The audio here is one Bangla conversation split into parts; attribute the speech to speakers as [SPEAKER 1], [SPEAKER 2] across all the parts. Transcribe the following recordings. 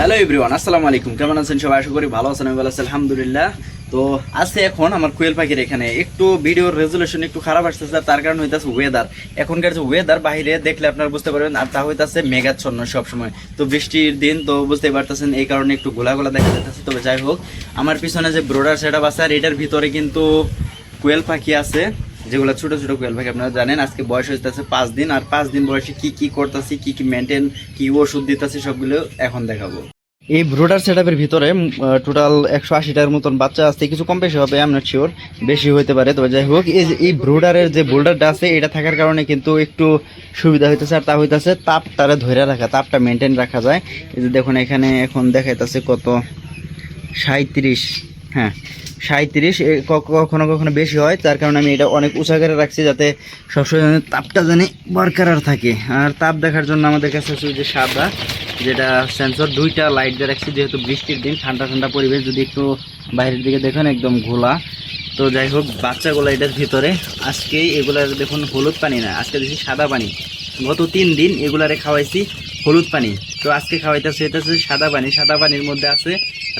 [SPEAKER 1] হ্যালো এভরিওয়ান আসসালামু আলাইকুম। কেমন আছেন সবাই? আশা করি ভালো আছেন ভালো আছি, আলহামদুলিল্লাহ। তো আছে এখন আমার কোয়েল পাখির এখানে একটু ভিডিওর রেজুলেশন একটু খারাপ আসতেছে, তার কারণ হইতাছে ওয়েদার এখনকার যে ওয়েদার বাইরে দেখলে আপনারা বুঝতে পারবেন, আর তা হইতাছে মেঘাচ্ছন্ন সবসময়। তো বৃষ্টির দিন তো বুঝতে পারতেছেন, এই কারণে একটু গোলা গোলা দেখা যাচ্ছে তবে যাই হোক, আমার পিছনে যে ব্রোডার সেট আছে, আর এটার ভিতরে কিন্তু কোয়েল পাখি আছে। যেগুলো ছোট ছোট কোয়েল পাখি আপনারা জানেন, আজকে বয়স হইতেছে পাঁচ দিন, আর পাঁচ দিন বয়সে কি কি করতেছি, কি কি মেনটেন কি ওষুধ দিতেছি সবগুলো এখন দেখাবো। এই ব্রোডার সেট ভিতরে টোটাল একশো আশিটার মতন বাচ্চা আছে, কিছু কম বেশি হবে আমি শিওর বেশি হতে পারে, তবে যাই হোক, এই এই ব্রোডারের যে বোল্ডারটা আছে, এটা থাকার কারণে কিন্তু একটু সুবিধা হইতেছে, আর তা হইতেছে তাপটারে ধরে রাখা, তাপটা মেনটেন রাখা যায়। এই যে দেখুন, এখানে এখন দেখাইতেছে কত সাঁত্রিশ হ্যাঁ সাঁত্রিশ কখনো কখনো বেশি হয়, তার কারণে আমি এটা অনেক উঁচা করে রাখছি যাতে সবসময় তাপটা জানি বরকরার থাকে। আর তাপ দেখার জন্য আমাদের কাছে আছে যে সাদা, যেটা সেন্সর দুইটা লাইট দিয়ে রাখছি, যেহেতু বৃষ্টির দিন, ঠান্ডা ঠান্ডা পরিবেশ যদি একটু বাইরের দিকে দেখেন, একদম ঘোলা। তো যাই হোক, বাচ্চাগুলো এটার ভিতরে, আজকেই এগুলার দেখুন হলুদ পানি না, আজকে দিচ্ছি সাদা পানি। গত তিন দিন এগুলারে খাওয়াইছি হলুদ পানি। তো আজকে খাওয়াইতেছে এটা হচ্ছে সাদা পানি। সাদা পানির মধ্যে আছে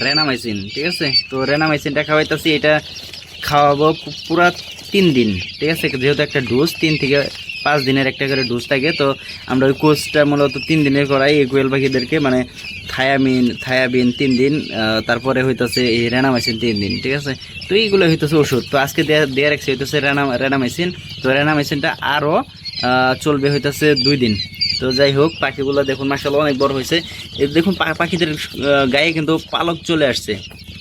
[SPEAKER 1] রেনামাইসিন, ঠিক আছে? তো রেনামাইসিনটা খাওয়াইতেছি, এটা খাওয়াবো পুরা তিন দিন, ঠিক আছে? যেহেতু একটা ডোজ তিন থেকে পাঁচ দিনের একটা করে ডোজ থাকে। তো আমরা ওই কোর্সটা মূলত তিন দিনের করাই এই কোয়েল পাখিদেরকে। মানে থায়ামিন, থায়াবিন তিন দিন তারপরে হইতেছে এই রেনামাইসিন তিন দিন, ঠিক আছে? তো এইগুলো হইতেছে ওষুধ। তো আজকে দেয়া দেয়া রাখছে হইতেছে রেনা, রেনামাইসিন। তো রেনামাইসিনটা আরও চলবে হইতেছে দুই দিন। তো যাই হোক, পাখিগুলো দেখুন মাসাল্লাহ অনেক বড় হয়েছে দেখুন পাখিদের গায়ে কিন্তু পালক চলে আসছে।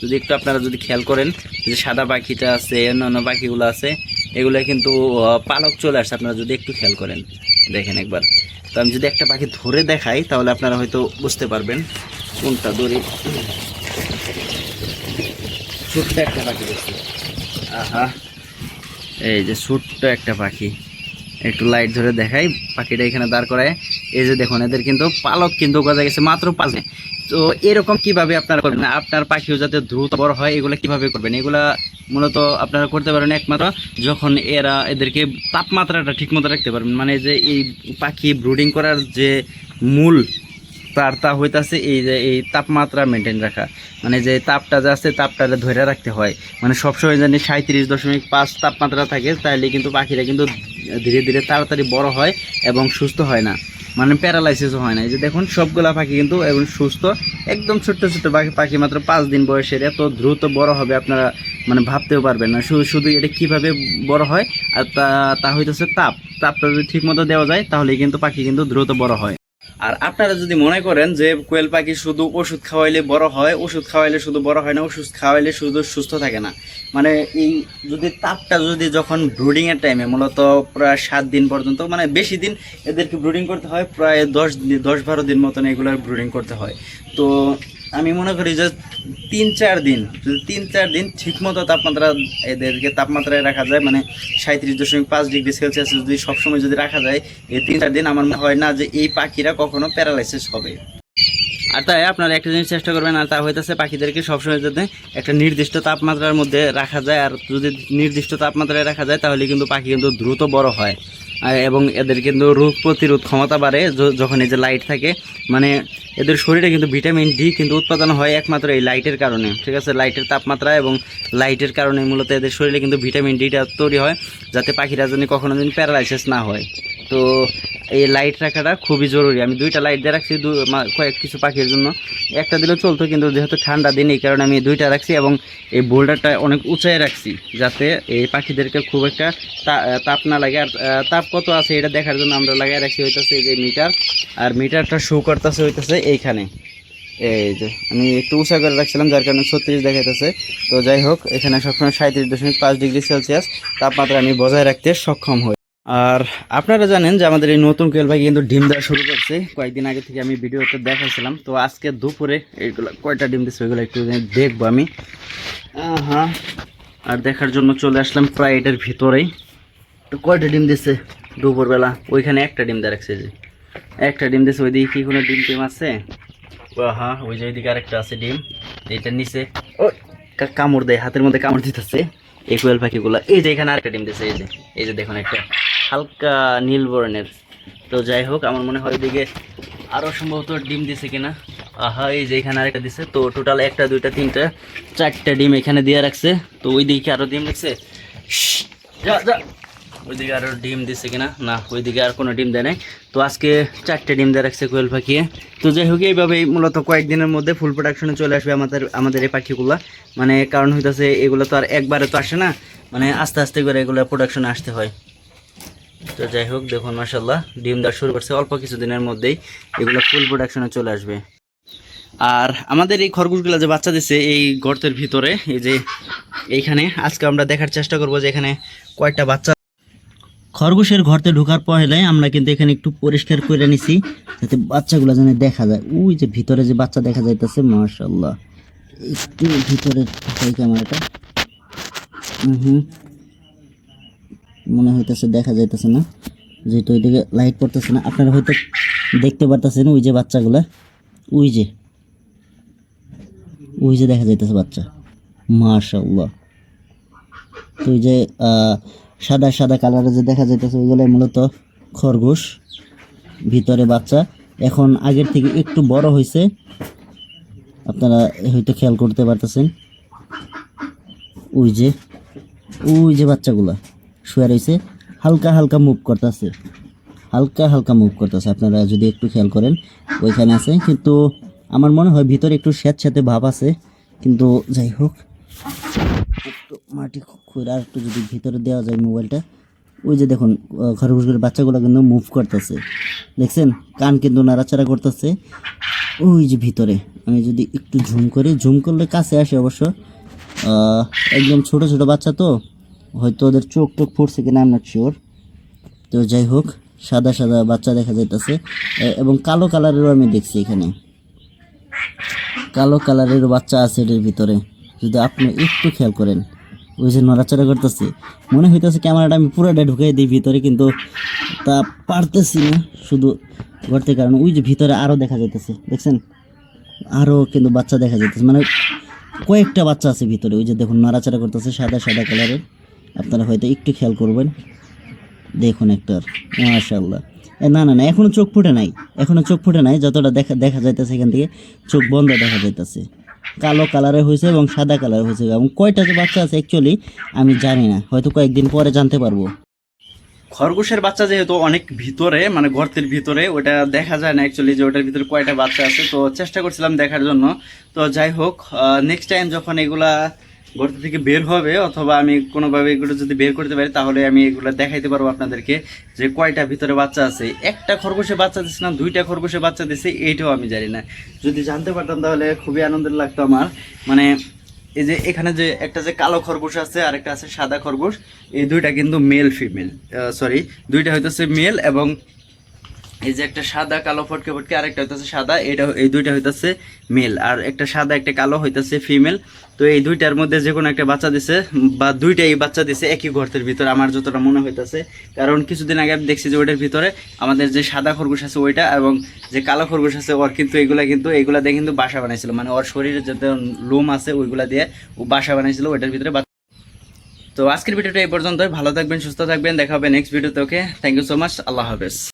[SPEAKER 1] যদি একটু আপনারা যদি খেয়াল করেন, যে সাদা পাখিটা আছে, অন্যান্য পাখিগুলো আছে এগুলো কিন্তু পালক চলে আসছে আপনারা যদি একটু খেয়াল করেন, দেখেন একবার। তো আমি যদি একটা পাখি ধরে দেখাই, তাহলে আপনারা হয়তো বুঝতে পারবেন কোনটা দড়ি। ছোট্ট একটা পাখি আহা, এই যে ছোট্ট একটা পাখি। একটু লাইট ধরে দেখাই, পাখিটা এখানে দাঁড় করায়। এই যে দেখুন, এদের কিন্তু পালক কিন্তু গজা গেছে মাত্র পাঁচ। তো এরকম কীভাবে আপনারা করবেন? আপনার পাখিও যাতে দ্রুত বড় হয়, এগুলো কীভাবে করবেন? এগুলা মূলত আপনারা করতে পারেন একমাত্র যখন এরা এদেরকে তাপমাত্রাটা ঠিকমতো রাখতে পারবেন। মানে যে এই পাখি ব্রুডিং করার যে মূল তার তা হইতাছে এই যে এই তাপমাত্রা মেনটেন রাখা। মানে যে তাপটা যে আছে তাপটা ধরে রাখতে হয়। মানে সবসময় জানি সাঁত্রিশ দশমিক পাঁচ তাপমাত্রা থাকে তাহলে কিন্তু পাখিরা কিন্তু ধীরে ধীরে তাড়াতাড়ি বড় হয় এবং সুস্থ হয় না। মানে প্যারালাইসিসও হয় না। এই যে দেখুন, সবগুলা পাখি কিন্তু এখন সুস্থ। একদম ছোট্ট ছোট্ট পাখি পাখি মাত্র পাঁচ দিন বয়সের। এত দ্রুত বড় হবে আপনারা মানে ভাবতেও পারবেন না। শুধু শুধু এটা কীভাবে বড় হয় আর তা তা হইতেছে তাপ। তাপটা যদি ঠিক মতো দেওয়া যায় তাহলে কিন্তু পাখি কিন্তু দ্রুত বড় হয়। আর আপনারা যদি মনে করেন যে কোয়েল পাখি শুধু ওষুধ খাওয়াইলে বড় হয়, ওষুধ খাওয়াইলে শুধু বড় হয় না, ওষুধ খাওয়াইলে শুধু সুস্থ থাকে না। মানে এই যদি তাপটা যদি যখন ব্রুডিংয়ের টাইমে মূলত প্রায় সাত দিন পর্যন্ত মানে বেশি দিন এদেরকে ব্রুডিং করতে হয়, প্রায় দশ দশ বারো দিন মতন এগুলোর ব্রুডিং করতে হয়। তো আমি মনে করি যে তিন চার দিন যদি তিন চার দিন ঠিকমতো তাপমাত্রা এদেরকে তাপমাত্রায় রাখা যায় মানে সাঁত্রিশ দশমিক পাঁচ ডিগ্রি সেলসিয়াস যদি সবসময় যদি রাখা যায়, এই তিন চার দিন আমার মনে হয় না যে এই পাখিরা কখনো প্যারালাইসিস হবে। আর তাই আপনারা একটা জিনিস চেষ্টা করবেন, আর তা হইতেছে পাখিদেরকে সবসময় যাতে একটা নির্দিষ্ট তাপমাত্রার মধ্যে রাখা যায়, আর যদি নির্দিষ্ট তাপমাত্রায় রাখা যায়, তাহলে কিন্তু পাখি কিন্তু দ্রুত বড় হয়। এবং এদের কিন্তু রোগ প্রতিরোধ ক্ষমতা বাড়ে যখন এই যে লাইট থাকে মানে এদের শরীরে কিন্তু ভিটামিন ডি কিন্তু উৎপাদন হয় একমাত্র এই লাইটের কারণে, ঠিক আছে? লাইটের তাপমাত্রা এবং লাইটের কারণে মূলত এদের শরীরে কিন্তু ভিটামিন ডিটা তৈরি হয়, যাতে পাখিরা যদি কখনো যদি প্যারালাইসিস না হয়। তো এই লাইট রাখাটা খুবই জরুরি। আমি দুইটা লাইট দিয়ে রাখছি কয়েক কিছু পাখির জন্য। একটা দিলেও চলতো, কিন্তু যেহেতু ঠান্ডা দিন, এই কারণে আমি দুইটা রাখছি এবং এই বোল্ডারটা অনেক উঁচায় রাখছি, যাতে এই পাখিদেরকে খুব একটা তাপ না লাগে। আর তাপ কত আছে এটা দেখার জন্য আমরা লাগাই রাখছি, হইতেছে এই যে মিটার আর মিটারটা শো করতেছে, হইতেছে এইখানে। এই যে, আমি একটু উঁচা করে রাখছিলাম, যার কারণে ছত্রিশ দেখাইতেছে। তো যাই হোক, এখানে সবসময় সাঁত্রিশ দশমিক পাঁচ ডিগ্রি সেলসিয়াস তাপমাত্রা আমি বজায় রাখতে সক্ষম হই। আর আপনারা জানেন যে আমাদের এই নতুন কোয়েল পাখি কিন্তু ডিম দেওয়া শুরু করছে। কয়েকদিন আগে থেকে আমি ভিডিওতে দেখাইছিলাম। তো আজকে দুপুরে এইগুলো কয়টা ডিম দিচ্ছে ওইগুলো একটু দেখব আমি। হ্যাঁ আর দেখার জন্য চলে আসলাম প্রায় এটার ভিতরেই। তো কয়টা ডিম দিচ্ছে দুপুরবেলা? ওইখানে একটা ডিম দেওয়া রাখছে যে। একটা ডিম দিচ্ছে ওইদিকে কি কোনো ডিম টিম আছে? হ্যাঁ ওই যে ওইদিকে আরেকটা আছে ডিম। এইটার নিচে, ও কামড় দেয়, হাতের মধ্যে কামড় দিতেছে। এই কোয়েল পাখিগুলো, এই যে এখানে আরেকটা ডিম দিচ্ছে এই যে এই যে দেখুন একটা। হালকা নীল বর্ণের। তো যাই হোক, আমার মনে হয় ওইদিকে আরও সম্ভবত ডিম দিছে কিনা। আহা, এই যে এখানে আরেকটা দিছে। তো টোটাল একটা, দুইটা, তিনটা, চারটা ডিম এখানে দিয়ে রাখছে। তো ওই দিকে আরও ডিম দিচ্ছে যা যা। ওইদিকে আরও ডিম দিছে কিনা? না, ওইদিকে আর কোনো ডিম দেয় নাই। তো আজকে চারটে ডিম দিয়ে রাখছে কোয়েল পাখি। তো যাই হোক, এইভাবেই মূলত কয়েকদিনের মধ্যে ফুল প্রোডাকশনে চলে আসবে আমাদের আমাদের এই পাখিগুলা। মানে কারণ হইতাছে, এগুলো তো আর একবারে তো আসে না। মানে আস্তে আস্তে করে এগুলো প্রোডাকশনে আসতে হয়। তো যাই হোক, দেখুন মাসাল্লাহ ডিম দেওয়া শুরু করছে। অল্প কিছুদিনের মধ্যেই এগুলো ফুল প্রোডাকশনে চলে আসবে। আর আমাদের এই খরগোশগুলো যে বাচ্চা দিচ্ছে এই গর্তের ভিতরে, এই যে এইখানে, আজকে আমরা দেখার চেষ্টা করব যে এখানে কয়েকটা বাচ্চা খরগোশের ঘরতে ঢোকার পহলে আমরা কিন্তু এখানে একটু পরিষ্কার করে নিছি, যাতে বাচ্চাগুলো যেন দেখা যায়। ওই যে ভিতরে যে বাচ্চা দেখা যাইতেছে মাশাল্লাহ একটু ভিতরে ক্যামেরাটা হুম। মনে হইতেছে, দেখা যাইতেছে না। যেহেতু ওইদিকে লাইট পড়তেছে না, আপনারা হয়তো দেখতে পারতেছেন ওই যে বাচ্চাগুলা। ওই যে। ওই যে দেখা যাইতেছে বাচ্চা। মাশাল্লাহ তো ওই যে সাদা সাদা কালারে যে দেখা যাইতেছে ওইগুলো মূলত খরগোশ, ভিতরে বাচ্চা। এখন আগের থেকে একটু বড় হয়েছে আপনারা হয়তো খেয়াল করতে পারতেছেন। ওই যে ওই যে বাচ্চাগুলা। শুয়ে রয়েছে, হালকা হালকা মুভ করতেছে। হালকা হালকা মুভ করতেছে। আপনারা যদি একটু খেয়াল করেন, ওইখানে আছে। কিন্তু আমার মনে হয় ভিতরে একটু স্যাঁত স্যাঁতে ভাব আছে। কিন্তু যাই হোক, একটু মাটি খুঁড়ে আর একটু যদি ভিতরে দেওয়া যায় মোবাইলটা ওই যে দেখুন খরগোশগুলোর বাচ্চাগুলো কিন্তু মুভ করতেছে। দেখছেন? কান কিন্তু নাড়াচাড়া করতেছে। ওই যে ভিতরে, আমি যদি একটু ঝুম করি ঝুম করলে কাছে আসে অবশ্য। একদম ছোট ছোট বাচ্চা তো। হয়তো ওদের চোখ টোক ফুটছে কিনা আম নট শিওর তো যাই হোক, সাদা সাদা বাচ্চা দেখা যাইতেছে। এবং কালো কালারেরও আমি দেখছি এখানে। কালো কালারের বাচ্চা আছে এটির ভিতরে। যদি আপনি একটু খেয়াল করেন, ওই যে নড়াচড়া করতেছে, মনে হইতেছে ক্যামেরাটা আমি পুরোটা ঢুকাই দিই ভিতরে, কিন্তু তা পারতেছি না শুধু করতে কারণ ওই যে ভিতরে আরও দেখা যাইতেছে, দেখছেন? আরও কিন্তু বাচ্চা দেখা যাইতেছে। মানে কয়েকটা বাচ্চা আছে ভিতরে, ওই যে দেখুন, নাড়াচাড়া করতেছে সাদা সাদা কালারের। আপনারা হয়তো একটু খেয়াল করবেন। দেখুন একটার মাশাল্লাহ না না না, এখনও চোখ ফুটে নাই। এখনও চোখ ফুটে নাই, যতটা দেখা দেখা যাইতেছে এখান থেকে, চোখ বন্ধ দেখা যাইতেছে। কালো কালারে হয়েছে এবং সাদা কালার হয়েছে। এবং কয়টা যে বাচ্চা আছে অ্যাকচুয়ালি আমি জানি না। হয়তো কয়েকদিন পরে জানতে পারব। খরগোশের বাচ্চা যেহেতু অনেক ভিতরে মানে গর্তের ভিতরে, ওটা দেখা যায় না অ্যাকচুয়ালি যে ওটার ভিতরে কয়টা বাচ্চা আছে। তো চেষ্টা করছিলাম দেখার জন্য। তো যাই হোক নেক্সট টাইম যখন এগুলা গর্ত থেকে বের হবে অথবা আমি কোনোভাবে এগুলো যদি বের করতে পারি, তাহলে আমি এগুলো দেখাইতে পারব আপনাদেরকে যে কয়টা ভিতরে বাচ্চা আছে। একটা খরগোশে বাচ্চা দিচ্ছে না, দুইটা খরগোশে বাচ্চা দিচ্ছে এইটাও আমি জানি না। যদি জানতে পারতাম তাহলে খুবই আনন্দের লাগতো আমার। মানে এই যে এখানে যে একটা যে কালো খরগোশ আছে আর একটা আছে সাদা খরগোশ, এই দুইটা কিন্তু মেল ফিমেল সরি দুইটা হইতেছে মেল এবং এই যে একটা সাদা, কালো, ফটকে ফটকে আর একটা হইতেছে সাদা, এটা এই দুইটা হইতেছে মেল, আর একটা সাদা, একটা কালো হইতেছে ফিমেল। তো এই দুইটার মধ্যে যে কোনো একটা বাচ্চা দিছে, বা দুইটাই বাচ্চা দিছে একই গর্তের ভিতরে, আমার যতটা মনে হইতেছে। কারণ কিছুদিন আগে আমি দেখছি যে ওইটার ভিতরে আমাদের যে সাদা খরগোশ আছে ওইটা, এবং যে কালো খরগোশ আছে, ওর কিন্তু এগুলা কিন্তু এগুলা দিয়ে কিন্তু বাসা বানাইছিল। মানে ওর শরীরে যত লোম আছে, ওইগুলা দিয়ে ও বাসা বানাইছিল ওইটার ভিতরে তো আজকের ভিডিওটা এই পর্যন্তই। ভালো থাকবেন, সুস্থ থাকবেন। দেখা হবে নেক্সট ভিডিওতে okay thank you so much আল্লাহ হাফেজ।